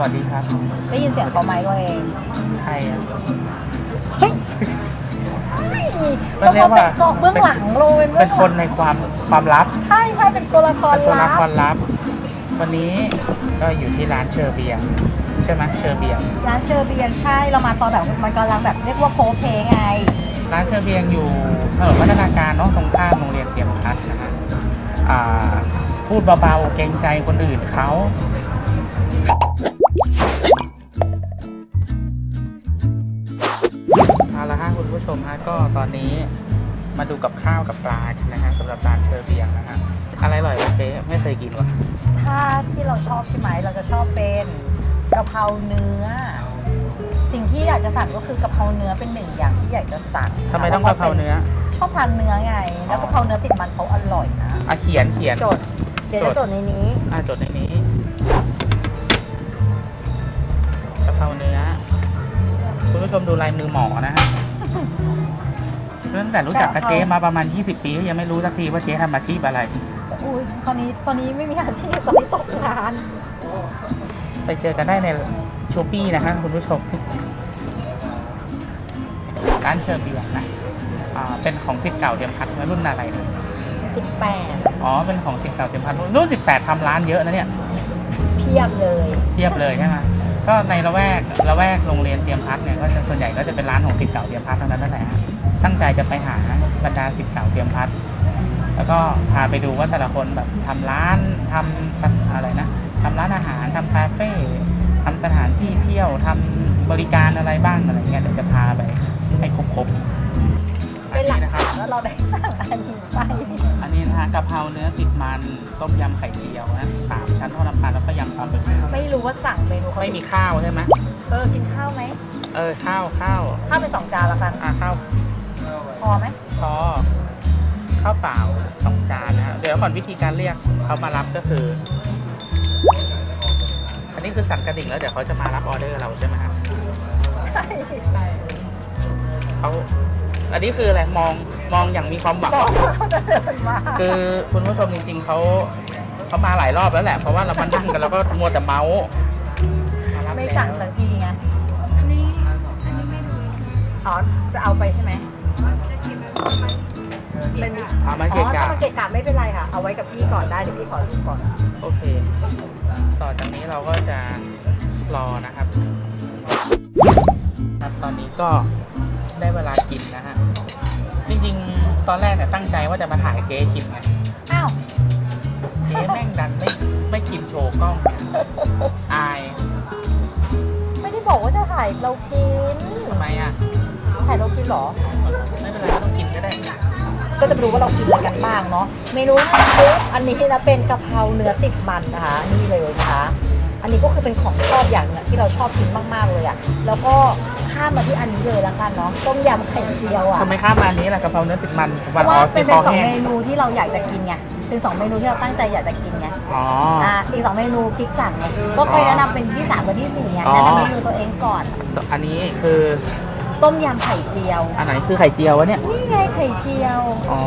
วัสดีครับ ได้ยินเสียงเขาไหมตัวเองใครอะ เฮ้ยก็เรียกว่า เป็นเกาะเบื้องหลังโลเป็นเป็เบื้นองคหลันงในความความลับใช่ใช่เป็นตัวละครเป็นตัวละลัคบรลับ วันนี้ก็อยู่ที่ร้านเชอร์เบียร์ใช่ไหมเชอร์เบียร์ร้านเชอร์เบียนใช่เรามาตอนแบบมันกำลังแบบเรียกว่าโพเพไง ร้านเชอร์เบียร์อยู่ถนนพัฒนาการเนาะตรงข้ามโรงเรียนเตรียมพัฒน์นะฮะอ่าพูดเบาๆเกรงใจคนอื่นเขาเอา ผู้ชมฮะก็ตอนนี้มาดูกับข้าวกับปลากันนะฮะสำหรับร้านเชอร์เบียร์นะฮะอะไรอร่อยโอเคไม่เคยกินวะถ้าที่เราชอบใช่ไหมเราจะชอบเป็นกะเพราเนื้อ สิ่งที่อยากจะสั่งก็คือกะเพราเนื้อเป็นหนึ่งอย่างที่อยากจะสั่งทำไมต้องกะเพราเนื้อ ชอบทานเนื้อไง แล้วกะเพราเนื้อติดมันเขาอร่อยนะอะเขียนเขียนจดเดี๋ยวจะจดในนี้อะจดในนี้กะเพราเนื้อคุณผู้ชมดูลายมือหมอนะฮะ ตั้งแต่รู้จักกับเจ๊มาประมาณ 20 ปีก็ยังไม่รู้สักทีว่าเจ๊ทำอาชีพอะไร อุ้ยตอนนี้ตอนนี้ไม่มีอาชีพตอนนี้ตกงาน ไปเจอกันได้ในชูปี้นะฮะคุณผู้ชมร้านเชอร์เบียร์นะอ่าเป็นของสิทธิ์เก่าเทียมพัฒน์รุ่นอะไรนะ18อ๋อ เป็นของสิทธิ์เก่าเทียมพัฒน์รุ่น18ทำร้านเยอะนะเนี่ย เพียบเลย เทียบเลยใช่ไหม ก็ในละแวกละแวกโรงเรียนเตรียมพัฒน์เนี่ยก็จะส่วนใหญ่ก็จะเป็นร้านของสิทธิ์เก่าเตรียมพัฒน์ทั้งนั้นนั่นแหละตั้งใจจะไปหาบรรดาสิทธิ์เก่าเตรียมพัฒน์แล้วก็พาไปดูว่าแต่ละคนแบบทำร้านทำอะไรนะทำร้านอาหารทำคาเฟ่ทำสถานที่เที่ยวทำบริการอะไรบ้างอะไรเงี้ยเดี๋ยวจะพาไปให้ครบๆเป็นหลักนะครับฐานว่าเราได้สั่งอันนี้ไป นนี้นะฮะกะเพราเนื้อติดมันต้มยำไข่เจียวนะสามชั้นทอดน้ำปลาแล้วก็ยำปลาหมึกไม่รู้ว่าสั่งเมนูเขาไม่มีข้าวใช่ไหมเออกินข้าวไหมเออข้าวข้าวข้าวเป็นสองจานละกันอะข้าวพอไหมพอข้าวเปล่าสองจานนะฮะเดี๋ยวก่อนวิธีการเรียกเขามารับก็คือ อันนี้คือสั่นกระดิ่งแล้วเดี๋ยวเขาจะมารับออเดอร์เราใช่ไหมฮะใช่เขาอันนี้คืออะไรมอง มองอย่างมีความหวังบอกว่าว่าเขาจะเดินมาคือคุณผู้ชมจริง ๆเขาเขามาหลายรอบแล้วแหละ เพราะว่าเรามานั่งกันแล้วก็มัวแต่เมาส์ารับไม่สั่งแล้วสักทีไงอันนี้ อันนี้ไม่ดูเลยใช่ไหมอ๋อจะเอาไปใช่ไหมจะกินแบบมันเกเป็ลีนยดอะเอามาอ๋เกะอถ้ากะมาเกะกะไม่เป็นไรค่ะ เอาไว้กับพี่ก่อนได้เดี๋ยวพี่ขอดูก่อนโอเค ต่อจากนี้เราก็จะรอนะครับ ครับตอนนี้ก็ได้เวลากินนะฮะจ ริง ๆ ตอนแรกเนี่ยตั้งใจว่าจะมาถ่ายเจ๊กินไงอ้าว เจ๊แม่งดันไม่ไม่กินโชว์กล้องเนี่ยอายไม่ได้บอกว่าจะถ่ายเรากิน ทำไมอะถ่ายเรากินเหรอ ไม่เป็นไรไม่ต้องกินก็ได้ก็จะไปรู้ว่าเรากินอะไรกันบ้างเนาะ เมนูปุ๊บอันนี้นะเป็นกะเพราเนื้อติดมันนะคะนี่เลยนะคะ อันนี้ก็คือเป็นของชอบอย่างหนึงที่เราชอบกินมากๆเลยอะแล้วก็ ข้ามมาที่อันนี้เลยละกันเนาะต้มยำไข่เจียวอะทำไมข้ามมาอันนี้ล่ะกะเพราเนื้อติดมันเพวันราะอว่าอสเป็ตินดคเป็นอสองแห้งเมนูที่เราอยากจะกินไงเป็นสองเมนูที่เราตั้งใจอยากจะกินไงอ๋อ อ่าอีกสองเมนูกิ๊กสั่งไงก็ค่อยแนะนำเป็นที่สามกับที่สี่ไงอ๋อ แนะนำเมนูตัวเองก่อน อันนี้คือต้มยำไข่เจียว อันไหนคือไข่เจียววะเนี่ยนี่ไงไข่เจียว อ๋อ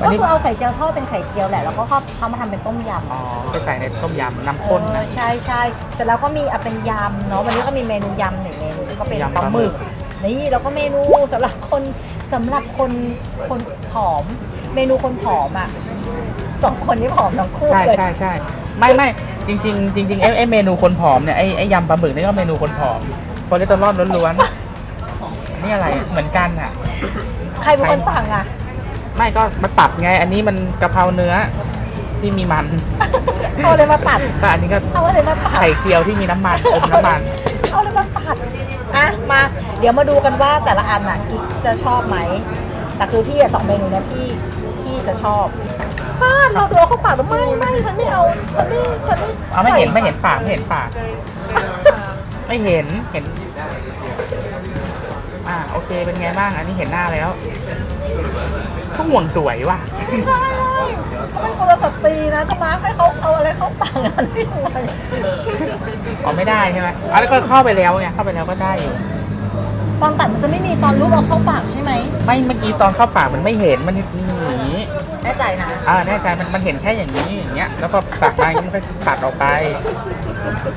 อัก็นนี้คือเอาไข่เจียวทอดเป็นไข่เจียวแหละแล้วก็เขาเขามาทำเป็นต้มยำอ๋อไปใส่ในต้มยำน้ำเอข้นอนะใช่ใช่เสร็จแล้วก็มีอะเป็นยำเนาะวันนี้ก็มีเมนูยำหนึ่งเมนู ก็เป็นยำปลาหมึกปลาหมึนี่แล้วก็เมนูสำหรับคนสำหรับคนคนผอม เมนูคนผอมอะสองคนนี้ผอมทั้งคู่ใช่เลยใช่ใช่ไม่ไม่จริง ๆ จริงๆไอ้ไอ้เมนูคนผอมเนี่ยไอ้ไอ้ยำปลาหมึกนี่ก็เมนูคนผอมคอเลสเตอรอลล้วนๆนี่อะไรเหมือนกันอะ ใครเป็นคนสั่งอะ ไม่ก็มาตัดไง อันนี้มันกะเพราเนื้อที่มีมันเอาเลยมาตัด ก็อันนี้ก็เอาเลยมาตัดไข่เจียวที่มีน้ำมันอมน้ำมัน เอาเลยมาตัด อะมาเดี๋ยวมาดูกันว่าแต่ละอันอะกิ๊กจะชอบไหมแต่คือพี่อะสองเมนูเนี้ยพี่พี่จะชอบป้าเราดูเอาเข้าปากแล้วไม่ไม่ฉันไม่เอาฉันไม่ฉันไม่เอาไม่เห็นไม่เห็นปากไม่เห็นปากไม่เห็นเห็น อ่าโอเคเป็นไงบ้างอันนี้เห็นหน้าแล้วก็ห่วงสวยว่ะไม่ ได้เขาเป็นคนละสตรีนะจะมาให้เขาเอาอะไรเข้าปากอันนี้ยังไงอ๋อไม่ได้ใช่ไหมอ๋อแล้วก็เข้าไปแล้วไงเข้าไปแล้วก็ได้อยู่ ตอนตัดมันจะไม่มีตอนรูปเอาเข้าปากใช่ไหมไม่เมื่อกี้ตอนเข้าปากมันไม่เห็นมันหนีแน่ใจนะอ่าแน่ใจมันมันเห็นแค่อย่างนี้อย่างเงี้ยแล้วพอตัดมามันก็ตัดออกไป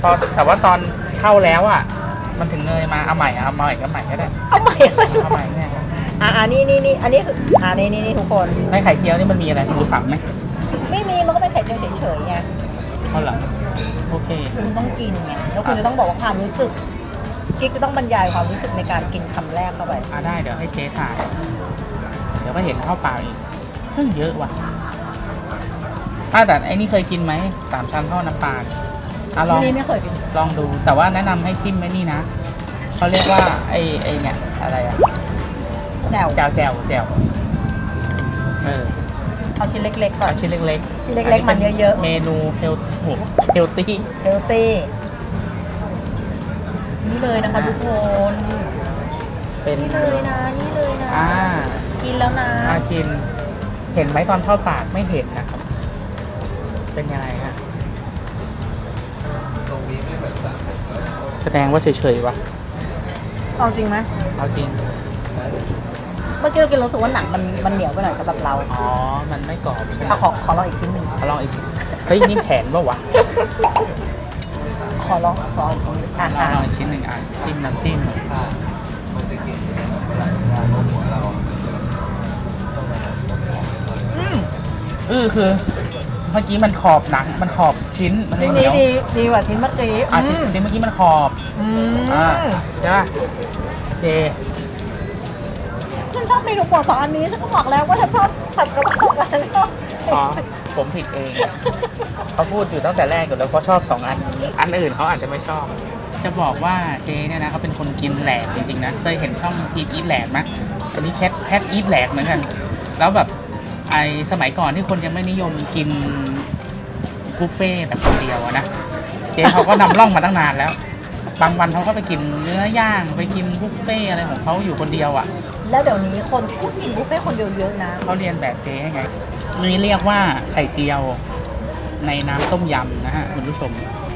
พอแต่ว่าตอนเข้าแล้วอะ มันถึงเนยมาเอาใหม่เอาใหม่ก็ใหม่ก็ได้เอาใหม่อะไรเอาใหม่เนี่ย อ่านี่นี่นี่อันนี้คืออ่านี่นี่นี่ทุกคน ในไข่เจียวนี่มันมีอะไรหมูสับไหมไม่มีมันก็เป็นไข่เจียวเฉยๆไงเอาเหรอโอเค คุณต้องกินไงแล้วคุณจะต้องบอกว่าความรู้สึกกิ๊กจะต้องบรรยายความรู้สึกในการกินคำแรกเข้าไปอ่าได้เดี๋ยวให้เจ๊ถ่าย เดี๋ยวก็เห็นข้าวเปล่าอีกเพิ่งเยอะว่ะป้าแต่ไอ้นี่เคยกินไหมสามชั้นทอดน้ำปลาอะลองนี่ไม่เคยกินลองดู แต่ว่าแนะนำให้จิ้มไอ้นี่นะเขาเรียกว่าไอ้ไอ้เนี่ยอะไรอะ แจ่วแจวแจวแจวเออเอาชิ้นเล็กๆก่อน เอาชิ้นเล็กๆชิ้นเล็กๆมันเยอะๆ เมนูเฮลเฮลตี้เฮลตี้นี่เลยนะคะทุกคนเป็นนี่เลยนะนี่เลยนะอ่ากินแล้วนะอากิน เห็นไหมตอนเข้าปากไม่เห็นนะครับ เป็นยังไงฮะแสดงว่าเฉยๆวะเอาจริงไหมเอาจริง เมื่อกี้เรากินรู้สึกว่าหนังมันมันเหนียวไปหน่อยสำหรับเราอ๋อ มันไม่กรอบใช่ไหมเอาขอขอลองอีกชิ้นหนึ่งขอลองอีกทีเฮ้ย นี่แผนปะวะขอลองขออีกชิ้นหนึ่งอะลองอะลองอีกชิ้นหนึ่งอะจิ้มน้ำจิ้มอืมอือคือ เมื่อกี้มันขอบหนัง มันขอบชิ้น มันเลยเหนีนี่ยวดีดีกว่าชิ้นเมื่อกี้อะชิ้นอืมชิ้นเมื่อกี้มันขอบ อืมอ่าใช่ป่ะโอเคฉัน ชอบเมนูโปรดสองอันนี้ฉันก็บอกแล้วว่าฉันชอบผัดกระเพรากับฉันชอบอ๋อผมผิดเอง เขาพูดอยู่ตั้งแต่แรกอยู่แล้วเขาชอบสองอัน อันอื่นเขาอาจจะไม่ชอบ จะบอกว่าเจเนี่ยนะเขาเป็นคนกินแหลกจริงๆนะ เคยเห็นช่องพีทอีทแหลกไหมอันนี้แคทแคทอีทแหลกเหมือนกัน แล้วแบบไอสมัยก่อนที่คนยังไม่นิยมกินบุฟเฟ่ต์แบบคนเดียวอะนะ เจเขาก็นำร่องมาตั้งนานแล้ว บางวันเขาก็ไปกินเนื้อย่างไปกินบุฟเฟ่ต์อะไรของเขาอยู่คนเดียวอะ แล้วเดี๋ยวนี้คนพูดกินบุฟเฟ่ต์คนเดียวเยอะนะเขาเรียนแบบเจ๊ไงนี่เรียกว่าไข่เจียวในน้ำต้มยำนะฮะคุณผู้ชม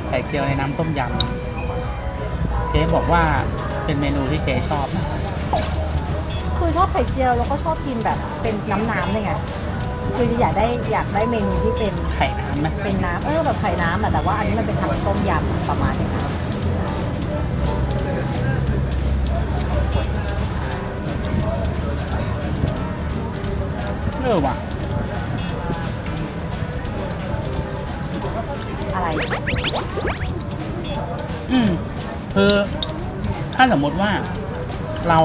ไข่เจียวในน้ำต้มยำเจ๊บอกว่าเป็นเมนูที่เจ๊ชอบนะคือชอบไข่เจียวแล้วก็ชอบกินแบบเป็นน้ำน้ำเลยไงคือจะอยากได้อยากได้เมนูที่เป็นไข่น้ำไหมเป็นน้ำเออแบบไข่น้ำอะแต่ว่าอันนี้มันเป็นทำต้มยำประมาณนี้นะ ออว่ะ อะไร อืมคือถ้าสมมติว่าเรา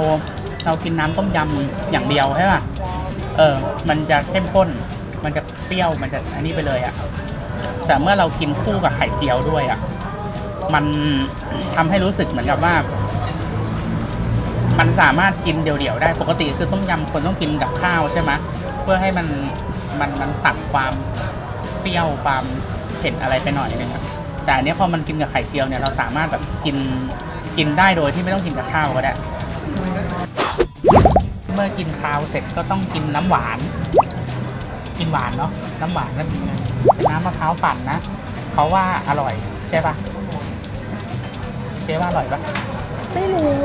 เรากินน้ำต้มยำอย่างเดียวใช่ป่ะ เออ มันจะเข้มข้น มันจะเปรี้ยว มันจะอันนี้ไปเลยอะ่ะ แต่เมื่อเรากินคู่กับไข่เจียวด้วยอะ่ะ มันทำให้รู้สึกเหมือนกับว่า มันสามารถกินเดี่ยวๆได้ ปกติคือต้มยำคนต้องกินกับข้าวใช่ไหมเพื่อให้มันมันมันตัดความเปรี้ยวความเผ็ดอะไรไปหน่อยนึงอะแต่อันนี้พอมันกินกับไข่เจียวเนี่ยเราสามารถแบบกินกินได้โดยที่ไม่ต้องกินกับข้าวก็ได้ เมื่อกินข้าวเสร็จก็ต้องกินน้ำหวาน กินหวานเนาะน้ำหวานนั่นเป็นน้ำมะพร้าวปั่นนะเขาว่าอร่อยใช่ปะเจ๊ว่าอร่อยปะไม่รู้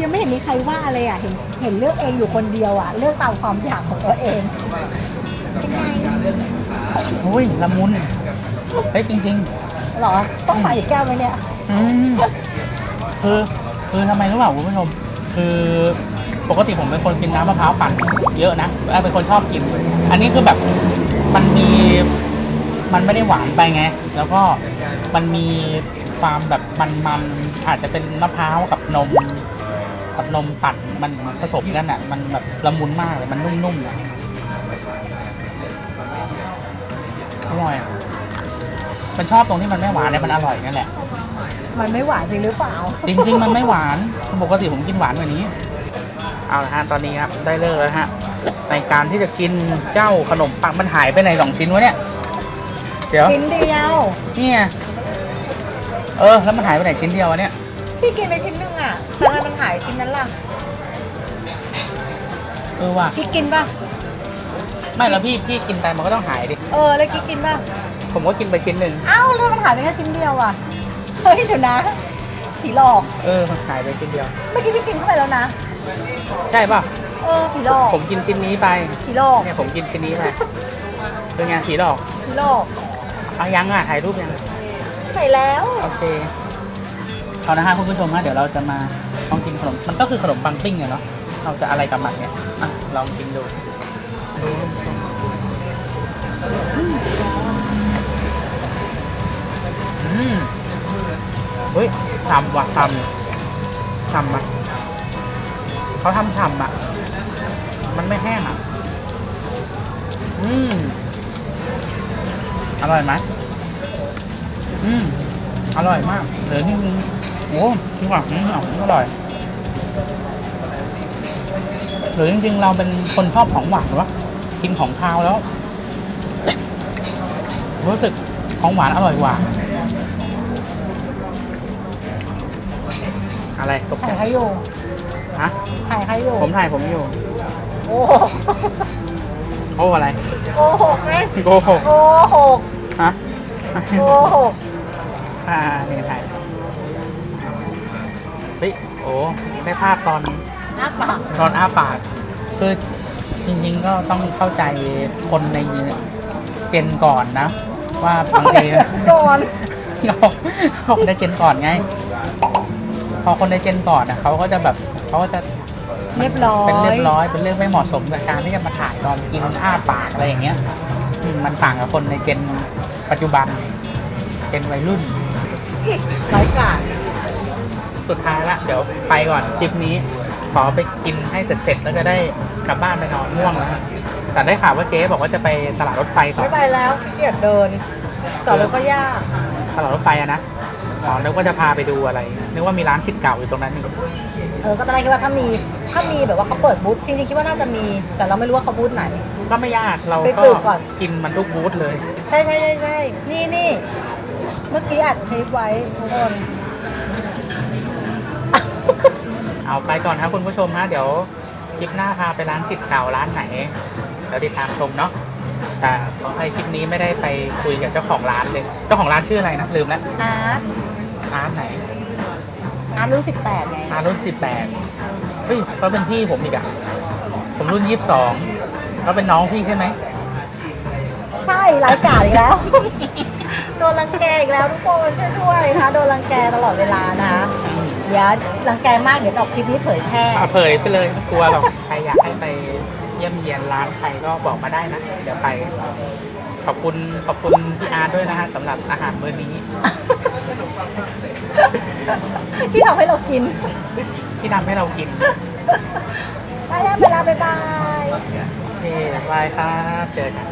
ยังไม่เห็นมีใครว่าเลยอะ เห็นเห็นเลือกเองอยู่คนเดียวอะ เลือกตามความอยากของตัวเอง เป็นไงโอ้ยละมุนเฮ้ยจริงเหรอ ต้องใส่อีกแก้วไหมเนี่ย ๆอืมคือคือทำไมรู้เปล่าคุณผู้ชม คือปกติผมเป็นคนกินน้ำมะพร้าวปั่นเยอะนะเออเป็นคนชอบกิน อันนี้คือแบบมันมีมันไม่ได้หวานไปไง แล้วก็มันมีความแบบมันๆอาจจะเป็นมะพร้าวกับนม กับนมปั่นมันผสมกันอะ มันแบบละมุนมากเลย มันนุ่มๆอะอร่อยอะมันชอบตรงที่มันไม่หวานเนี่ยมันอร่อยนั่นแหละ มันไม่หวานจริงหรือเปล่า จริง ๆ มันไม่หวาน ปกติผมกินหวานกว่านี้ เอาละฮะตอนนี้ครับได้เลิกแล้วฮะ ในการที่จะกินเจ้าขนมปังมันหายไปไหนสองชิ้นวะเนี่ย เดี๋ยวชิ้นเดียว เนี่ย เออ แล้วมันหายไปไหนชิ้นเดียววะเนี่ย พี่กินไปชิ้นหนึงอะแต่ทำไมมันหายชิ้นนั้นล่ะ เออว่ะพี่กินป่ะ ไม่แล้วพี่พี่กินไปมันก็ต้องหายดิ เออ แล้วกิ๊กกินป่ะ ผมก็กินไปชิ้นหนึ่ง อ้าวแล้วมันหายไปแค่ชิ้นเดียวอะ เฮ้ยเดี๋ยวนะผีหลอก เออมันหายไปชิ้นเดียว เมื่อกี้พี่กินเข้าไปแล้วนะ ใช่ป่ะ เออผีหลอกผมกินชิ้นนี้ไป ผีหลอกเนี่ยผมกินชิ้นนี้ไป เป็นไงผีหลอกผีหลอกเอายังอะถ่ายรูปยังใส่แล้ว โอเค เอานะฮะคุณผู้ชมฮะเดี๋ยวเราจะมาลองกินขนมมันก็คือขนมปังปิ้งเนี่ยเนาะเราจะอะไรกับมันเนี่ยอะลองกินดูอืมเฮ้ยทำว่ะทำทำอะเขาทำทำอะ มันไม่แห้งอะ อืมอร่อยไหมอืมอร่อยมากเหลือนี่นึง โอ้จริงว่ะอืมอร่อยหรือจริงๆ เราเป็นคนชอบของหวานวะกินของคาวแล้ว รู้สึกของหวานอร่อยกว่า อะไรตกใจถ่ายใครอยู่ฮะถ่ายใครอยู่ ผมถ่ายผมอยู่ โอ้โหโอ้อะไรโกหกไหมโกหกโกหกฮะโกหกอ่านี่ถ่ายเฮ้ยโอ้ได้ภาพตอนอ้าปากตอนอ้าปากคือจริงๆก็ต้องเข้าใจคนในเจนก่อนนะ ว่าบางทีก่อนเราเราคนในเจนก่อนไง พอคนในเจนก่อนอะเขาก็จะแบบเขาก็จะเรียบร้อยเป็นเรียบร้อยเป็นเรื่องไม่เหมาะสมกับการที่จะมาถ่ายตอนกินอ้าปากอะไรอย่างเงี้ยอืมมันต่างกับคนในเจนปัจจุบันเจนวัยรุ่นร้ายกาจ สุดท้ายละเดี๋ยวไปก่อนคลิปนี้ ขอไปกินให้เสร็จๆแล้วจะได้กลับบ้านไปนอนง่วงแล้วฮะแต่ได้ข่าวว่าเจ๊บอกว่าจะไปตลาดรถไฟต่อไม่ไปแล้วขี้เกียจเดินจอดรถก็ยากตลาดรถไฟอะนะอ๋อนึกว่าจะพาไปดูอะไรนึกว่ามีร้านสิทธิ์เก่าอยู่ตรงนั้นนี่เออก็ตอนแรกคิดว่าถ้ามีถ้ามีแบบว่าเขาเปิดบูธจริงๆคิดว่าน่าจะมี แต่เราไม่รู้ว่าเขาบูธไหน ก็ไม่ยากเราไปก็สืบก่อน กินมันทุกบูธเลย ใช่ใช่ใช่ใช่นี่นี่เมื่อกี้อัดคลิปไว้ทุกคน เอาไปก่อนครับคุณผู้ชมฮะเดี๋ยวคลิปหน้าพาไปร้านสิทธิ์เก่าร้านไหนเดี๋ยวติดตามชมเนาะแต่ขอให้คลิปนี้ไม่ได้ไปคุยกับเจ้าของร้านเลย เจ้าของร้านชื่ออะไรนะลืมแล้วอาร์ตอาร์ตไหนอาร์ตรุ่นสิบแปดไงอาร์ตรุ่นสิบแปดเฮ้ยเขาเป็นพี่ผมอีกอะผมรุ่นยี่สิบสองเขาเป็นน้องพี่ใช่ไหมใช่ร้ายกาจอีกแล้ว โดนรังแกอีกแล้วทุกคนช่วยด้วยนะคะโดนรังแกตลอดเวลานะคะอืมเดี๋ยวรังแกมากเดี๋ยวจะเอาคลิปนี้เผยแพร่อะเผยไปเลยไม่กลัวหรอกใครอยากให้ไปเยี่ยมเยียนร้านใครก็บอกมาได้นะ เดี๋ยวไป ขอบคุณขอบคุณพี่อาร์ตด้วยนะฮะสำหรับอาหารมื้อนี้ที่ทำให้เรากินที่ทำให้เรากินไปแล้วไปแล้วบ๊ายบาย โอเคบายครับเจอกัน